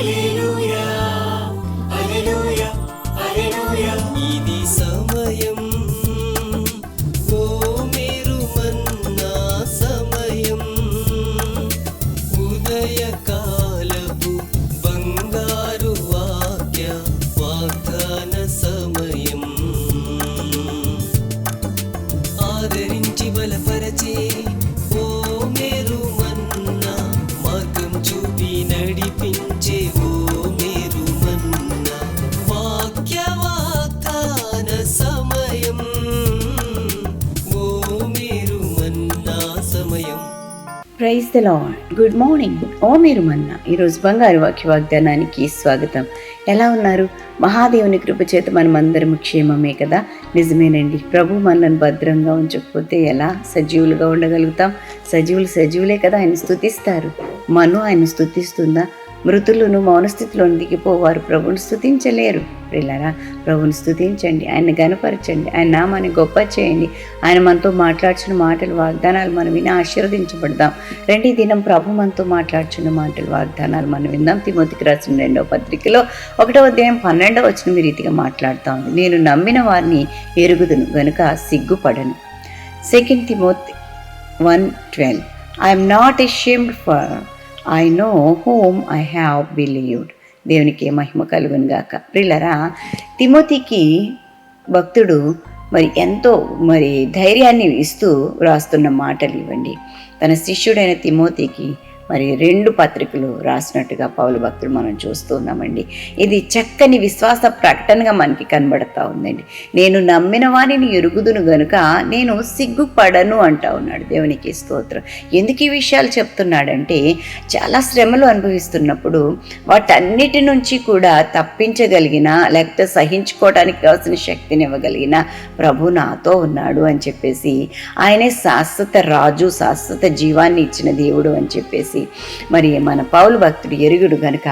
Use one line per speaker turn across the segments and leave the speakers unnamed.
一路。
praise the Lord good morning ఓ మీరు మన్న ఈరోజు బంగారు వాక్య వాగ్దానానికి స్వాగతం. ఎలా ఉన్నారు? మహాదేవుని కృప చేత మనం అందరం క్షేమమే కదా? నిజమేనండి. ప్రభు మనల్ని భద్రంగా ఉంచకపోతే ఎలా? సజీవులుగా ఉండగలుగుతాం? సజీవులు సజీవులే కదా? ఆయన స్థుతిస్తారు. మను ఆయన స్థుతిస్తుందా? మృతులను మౌనస్థితిలో దిగిపోవారు. ప్రభుని స్థుతించలేరు ప్రిల్లరా ప్రభుని స్థుతించండి ఆయన గనపరచండి ఆయన నామాన్ని గొప్ప చేయండి. ఆయన మనతో మాట్లాడుచున్న మాటలు వాగ్దానాలు మనం విని ఆశీర్వదించబడదాం. రెండీ దినం ప్రభు మనతో మాట్లాడుచున్న మాటలు వాగ్దానాలు మనం విందాం. తిమోతికి రాసిన రెండవ పత్రికలో ఒకటో అధ్యాయం పన్నెండవ వచ్చిన మీ రీతిగా మాట్లాడుతూ ఉంది. నేను నమ్మిన వారిని ఎరుగుదును గనుక సిగ్గుపడను. Second Timothy one twelve I'm not ashamed for I know whom I have believed దేవునికి మహిమ కలుగును గాక. ప్రిల్లరా తిమోతికి భక్తుడు మరి ఎంతో మరి ధైర్యాన్ని ఇస్తూ వ్రాస్తున్న మాటలు ఇవ్వండి. తన శిష్యుడైన తిమోతికి మరి రెండు పత్రికలు రాసినట్టుగా పౌలు భక్తులు మనం చూస్తూ ఉన్నామండి. ఇది చక్కని విశ్వాస ప్రకటనగా మనకి కనబడతా ఉందండి. నేను నమ్మిన వారిని ఎరుగుదును గనుక నేను సిగ్గుపడను అంటా ఉన్నాడు దేవునికి స్తోత్రం. ఎందుకు ఈ విషయాలు చెప్తున్నాడంటే చాలా శ్రమలు అనుభవిస్తున్నప్పుడు వాటన్నిటి నుంచి కూడా తప్పించగలిగిన లేకపోతే సహించుకోవడానికి కావాల్సిన శక్తిని ఇవ్వగలిగిన ప్రభు నాతో ఉన్నాడు అని చెప్పేసి ఆయనే శాశ్వత రాజు శాశ్వత జీవాన్ని ఇచ్చిన దేవుడు అని చెప్పేసి మరి మన పౌలు భక్తుడు ఎరుగుడు గనుక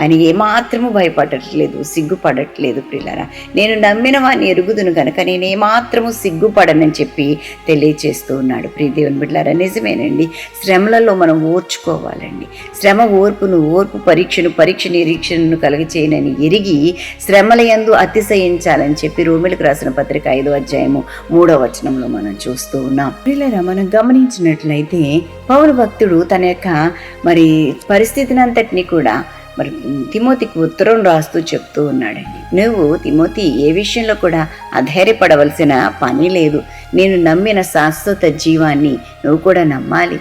ఆయన ఏమాత్రము భయపడట్లేదు సిగ్గుపడట్లేదు ప్రిల్లరా నేను నమ్మిన వాడిని ఎరుగుదును గనుక నేను ఏమాత్రము సిగ్గుపడనని చెప్పి తెలియచేస్తూ ఉన్నాడు. ప్రియదేవుని బిడ్డారా నిజమేనండి. శ్రమలలో మనం ఓర్చుకోవాలండి. శ్రమ ఓర్పును ఓర్పు పరీక్షను పరీక్ష నిరీక్షణను కలగచేయనని ఎరిగి శ్రమల యందు అతిశయించాలని చెప్పి రోమిలకు రాసిన పత్రిక ఐదో అధ్యాయము మూడో వచనంలో మనం చూస్తూ ఉన్నాం. ప్రియులరా మనం గమనించినట్లయితే పౌరు భక్తుడు తన యొక్క మరి పరిస్థితిని అంతటిని కూడా మరి తిమోతికి ఉత్తరం రాస్తూ చెప్తూ ఉన్నాడండి. నువ్వు తిమోతి ఏ విషయంలో కూడా అధైర్యపడవలసిన పని లేదు. నేను నమ్మిన శాశ్వత జీవాన్ని నువ్వు కూడా నమ్మాలి.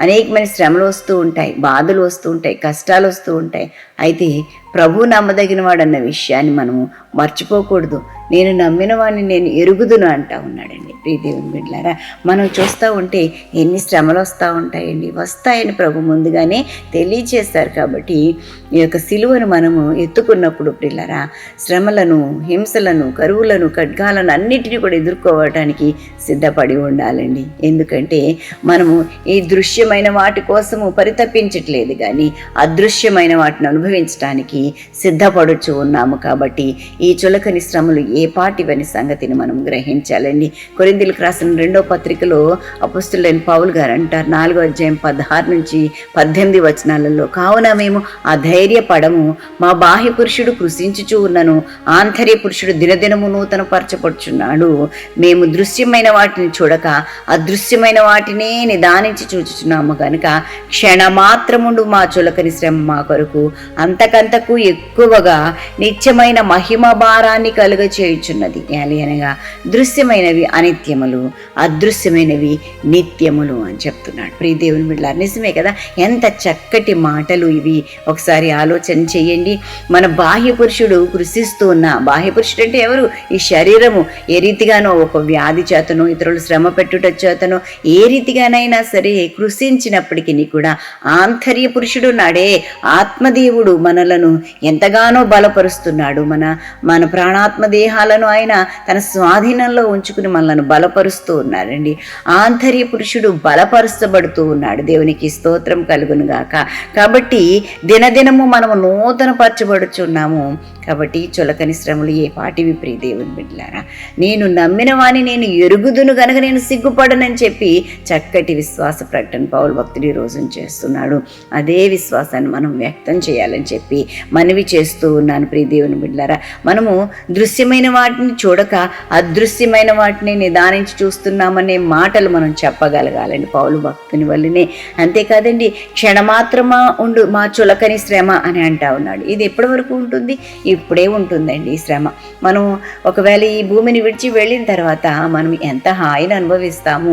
అనేకమైన శ్రమలు వస్తూ ఉంటాయి బాధలు వస్తూ ఉంటాయి కష్టాలు వస్తూ ఉంటాయి. అయితే ప్రభు నమ్మదగిన వాడన్న విషయాన్ని మనము మర్చిపోకూడదు. నేను నమ్మిన వాడిని నేను ఎరుగుదును అంటా ఉన్నాడండి. ప్రీదేవుని బిడ్డారా మనం చూస్తూ ఉంటే ఎన్ని శ్రమలు వస్తూ ఉంటాయండి. వస్తాయని ప్రభు ముందుగానే తెలియచేస్తారు కాబట్టి ఈ యొక్క సిలువను మనము ఎత్తుకున్నప్పుడు పిల్లరా శ్రమలను హింసలను కరువులను ఖడ్గాలను అన్నిటిని కూడా ఎదుర్కోవటానికి సిద్ధపడి ఉండాలండి. ఎందుకంటే మనము ఈ దృశ్యమైన వాటి కోసము పరితపించట్లేదు కానీ అదృశ్యమైన వాటిని అనుభవించడానికి సిద్ధపడుచు ఉన్నాము కాబట్టి ఈ చులకని శ్రమలు ఏ పాటివని సంగతిని మనం గ్రహించాలండి. కొరిందులకు రాసిన రెండో పత్రికలో అపుస్తులైన పౌల్ గారు అంటారు నాలుగో అధ్యాయం పదహారు నుంచి పద్దెనిమిది వచనాలలో కావున మేము ఆ ధైర్య పడము మా బాహ్య పురుషుడు కృషించుచూ ఉన్నను ఆంతర్య పురుషుడు దినదినము నూతన పరచపడుచున్నాడు మేము దృశ్యమైన వాటిని చూడక అదృశ్యమైన వాటినే నిదానించి చూచుచున్నాము కనుక క్షణమాత్రముండు మా చులకని శ్రమ మా కొరకు అంతకంతకు ఎక్కువగా నిత్యమైన మహిమ భారాన్ని కలుగ చేయుచున్నది అనగా దృశ్యమైనవి అనిత్యములు అదృశ్యమైనవి నిత్యములు అని చెప్తున్నాడు. ప్రియ దేవుని బిడ్డ నిజమే కదా? ఎంత చక్కటి మాటలు ఇవి. ఒకసారి ఆలోచన చేయండి. మన బాహ్య పురుషుడు కృషిస్తూ ఉన్న బాహ్య పురుషుడు అంటే ఎవరు? ఈ శరీరము. ఏ రీతిగానో ఒక వ్యాధి చేతనో ఇతరులు శ్రమ పెట్టుట చేతనో ఏ రీతిగానైనా సరే కృషించినప్పటికీ కూడా ఆంతర్య పురుషుడు నాడే. ఆత్మదేవుడు మనలను ఎంతగానో బలపరుస్తున్నాడు. మన మన ప్రాణాత్మ దేహాలను ఆయన తన స్వాధీనంలో ఉంచుకుని మనల్ని బలపరుస్తూ ఉన్నాడండి. ఆంతర్య పురుషుడు బలపరచబడుతూ ఉన్నాడు. దేవునికి స్తోత్రం కలుగును గాక. కాబట్టి దినదినము మనము నూతన పరచబడుచున్నాము కాబట్టి చులకని శ్రమలు ఏ పాటివి ప్రియ దేవుని బిడ్డలారా? నేను నమ్మిన వాని నేను ఎరుగుదును గనక నేను సిగ్గుపడనని చెప్పి చక్కటి విశ్వాస ప్రకటన పౌలు భక్తుడు ఈ రోజున చేస్తున్నాడు. అదే విశ్వాసాన్ని మనం వ్యక్తం చేయాలని చెప్పి మనవి చేస్తూ ఉన్నాను ప్రియ దేవుని బిడ్డలారా. మనము దృశ్యమైన వాటిని చూడక అదృశ్యమైన వాటిని నిదానించి చూస్తున్నామనే మాటలు మనం చెప్పగలగాలండి పౌలు భక్తుని వల్లనే. అంతేకాదండి క్షణమాత్రమా ఉండు మా చులకని శ్రమ అని అంటా ఉన్నాడు. ఇది ఎప్పటి వరకు ఉంటుంది? ఇప్పుడే ఉంటుందండి ఈ శ్రమ. మనం ఒకవేళ ఈ భూమిని విడిచి వెళ్ళిన తర్వాత మనం ఎంత హాయిని అనుభవిస్తాము?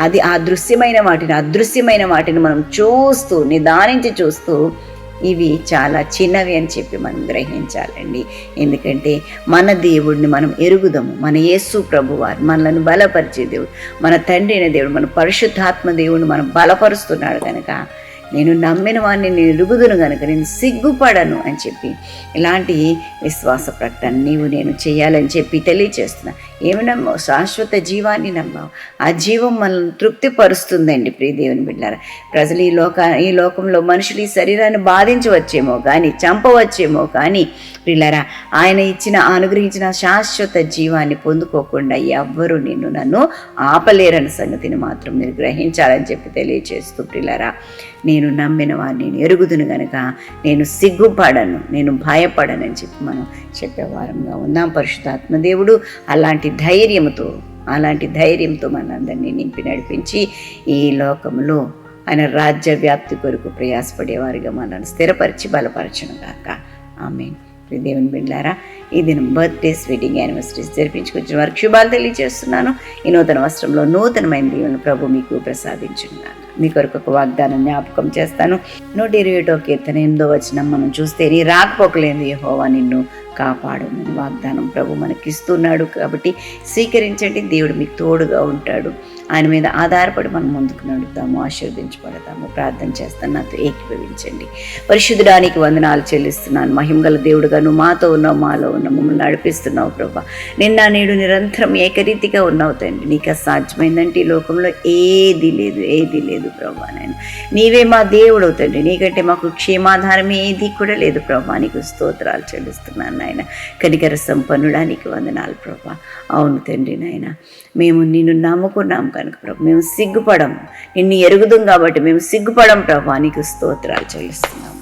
అది ఆ దృశ్యమైన వాటిని అదృశ్యమైన వాటిని మనం చూస్తూ నిదానించి చూస్తూ ఇవి చాలా చిన్నవి అని చెప్పి మనం గ్రహించాలండి. ఎందుకంటే మన దేవుడిని మనం ఎరుగుదాము. మన యేసు ప్రభువారు మనలను బలపరిచే దేవుడు. మన తండ్రి అయిన దేవుడు మన పరిశుద్ధాత్మ దేవుడిని మనం బలపరుస్తున్నాడు కనుక నేను నమ్మిన వాడిని నేను ఎరుగుదును గనుక నేను సిగ్గుపడను అని చెప్పి ఇలాంటి విశ్వాస ప్రకటన నీవు నేను చేయాలని చెప్పి తెలియచేస్తున్నా ఏమి నమ్మావు? శాశ్వత జీవాన్ని నమ్మావు. ఆ జీవం మనల్ని తృప్తిపరుస్తుందండి ప్రియదేవుని బిడ్డారా. ప్రజలు ఈ లోక ఈ లోకంలో మనుషులు ఈ శరీరాన్ని బాధించవచ్చేమో కానీ చంపవచ్చేమో కానీ ప్రిల్లరా ఆయన ఇచ్చిన అనుగ్రహించిన శాశ్వత జీవాన్ని పొందుకోకుండా ఎవ్వరూ నిన్ను నన్ను ఆపలేరన్న సంగతిని మాత్రం మీరు గ్రహించాలని చెప్పి తెలియచేస్తూ ప్రిల్లరా నేను నమ్మిన వాడిని నేను ఎరుగుదును గనక నేను సిగ్గుపడను నేను భయపడనని చెప్పి మనం చెప్పేవారంగా ఉందాం. పరిశుద్ధాత్మ దేవుడు అలాంటి ధైర్యంతో అలాంటి ధైర్యంతో మనందరినీ నింపి నడిపించి ఈ లోకంలో ఆయన రాజ్య వ్యాప్తి కొరకు ప్రయాసపడేవారిగా మనల్ని స్థిరపరిచి బలపరచను కాక ఆమె దేవుని బిడ్డారా ఈ దినం బర్త్డేస్ వెడ్డింగ్ యానివర్సరీస్ జరిపించుకొచ్చిన వారికి శుభాలు తెలియజేస్తున్నాను. ఈ నూతన వస్త్రంలో నూతనమైన దీవులను ప్రభు మీకు ప్రసాదించున్నాను మీ కొరకు ఒక వాగ్దానం జ్ఞాపకం చేస్తాను. నూట ఇరవై ఒకటో కీర్తన ఎనిమిదో వచ్చిన మనం చూస్తే నీ రాకపోకలేని హోవా నిన్ను కాపాడునని వాగ్దానం ప్రభు మనకిస్తున్నాడు. కాబట్టి స్వీకరించండి దేవుడు మీకు తోడుగా ఉంటాడు. ఆయన మీద ఆధారపడి మనం ముందుకు నడుద్దాము ఆశీర్వదించబడతాము. ప్రార్థన చేస్తాను నాతో ఏకీభవించండి. పరిశుద్ధడానికి వందనాలు చెల్లిస్తున్నాను. మహిమగల దేవుడుగా నువ్వు మాతో ఉన్నావు మాలో ఉన్నావు మమ్మల్ని నడిపిస్తున్నావు ప్రభా. నిన్న నేడు నిరంతరం ఏకరీతిగా ఉన్నావు తండ్రి. నీకు అసాధ్యమైందంటే ఈ లోకంలో ఏది లేదు ఏది లేదు. ప్రభా నేను నీవే మా దేవుడు తండ్రి నీకంటే మాకు క్షేమాధారం ఏది కూడా లేదు ప్రభా. నీకు స్తోత్రాలు చెల్లిస్తున్నాను నాయన. కనికర సంపన్నుడానికి వందనాలు ప్రభా. అవును తండ్రి నాయన. మేము నిన్ను నమ్ముకున్నాం కనుక ప్రభు. మేము సిగ్గుపడం. నిన్ను ఎరుగుదాం కాబట్టి మేము సిగ్గుపడం ప్రభా. నీకు స్తోత్రాలు చెల్లిస్తున్నాం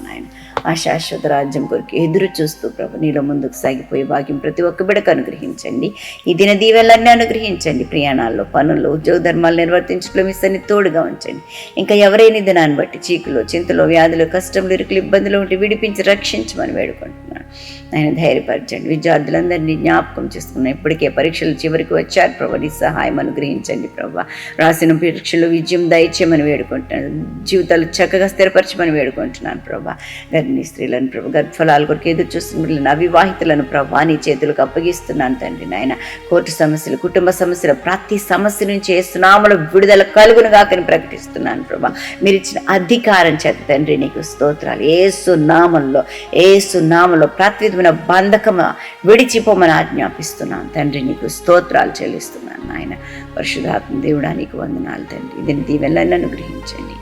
ఆ శాశ్వత రాజ్యం కొరకు ఎదురు చూస్తూ ప్రభు నీలో ముందుకు సాగిపోయే భాగ్యం ప్రతి ఒక్క బిడకు అనుగ్రహించండి. ఈ దిన దీవెలన్నీ అనుగ్రహించండి. ప్రయాణాల్లో పనుల్లో ఉద్యోగ ధర్మాలు నిర్వర్తించడంలో మీ సన్ని తోడుగా ఉంచండి. ఇంకా ఎవరైనా దినాన్ని బట్టి చీకులో చింతలో వ్యాధులు కష్టములు ఇరుకులు ఇబ్బందులు ఉంటే విడిపించి రక్షించమని వేడుకోండి వేడుకుంటున్నాను ఆయన ధైర్యపరచండి. విద్యార్థులందరినీ జ్ఞాపకం చేసుకున్నాను. ఇప్పటికే పరీక్షలు చివరికి వచ్చారు. ప్రభా నీ సహాయం అనుగ్రహించండి ప్రభా. రాసిన పరీక్షలు విజయం దయచేయమని వేడుకుంటున్నాను. జీవితాలు చక్కగా స్థిరపరచమని వేడుకుంటున్నాను ప్రభా. గర్భిణీ స్త్రీలను ప్రభా గర్భఫలాల కొరకు ఎదురు చూస్తున్న అవివాహితులను ప్రభా నీ చేతులకు అప్పగిస్తున్నాను తండ్రి నాయన. కోర్టు సమస్యలు కుటుంబ సమస్యలు ప్రతి సమస్య నుంచి ఏసునామలో విడుదల కలుగును కాకని ప్రకటిస్తున్నాను ప్రభా. మీరు ఇచ్చిన అధికారం చేత తండ్రి నీకు స్తోత్రాలు. ఏ నామంలో ఏ నామంలో ప్రతి విధమైన బంధకము విడిచిపోమని ఆజ్ఞాపిస్తున్నాను. తండ్రి నీకు స్తోత్రాలు చెల్లిస్తున్నాను నాయన. పరిశుధాత్మ దేవుడా నీకు వందనాలు తండ్రి. దీని దీవెనలను అనుగ్రహించండి.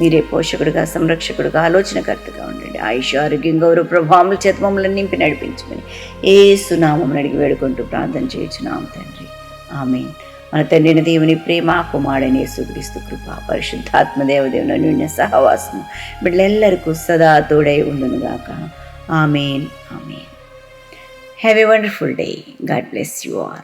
మీరే పోషకుడుగా సంరక్షకుడుగా ఆలోచనకర్తగా ఉండండి. ఆయుష్ ఆరోగ్యం గౌరవ ప్రభావముల చేత మమ్మల్ని నింపి నడిపించమని ఏ సునామం అడిగి వేడుకుంటూ ప్రార్థన చేయుచున్నాం తండ్రి. ఆమె మన తండ్రిని దేవుని ప్రేమ కుమారుడని యేసుక్రీస్తు కృప పరిశుద్ధాత్మ దేవదేవుని నిన్న సహవాసము బిడ్డలెల్లరికూ సదా తోడై ఉండునుగాక. Amen. Amen. Have a wonderful day. God bless you all.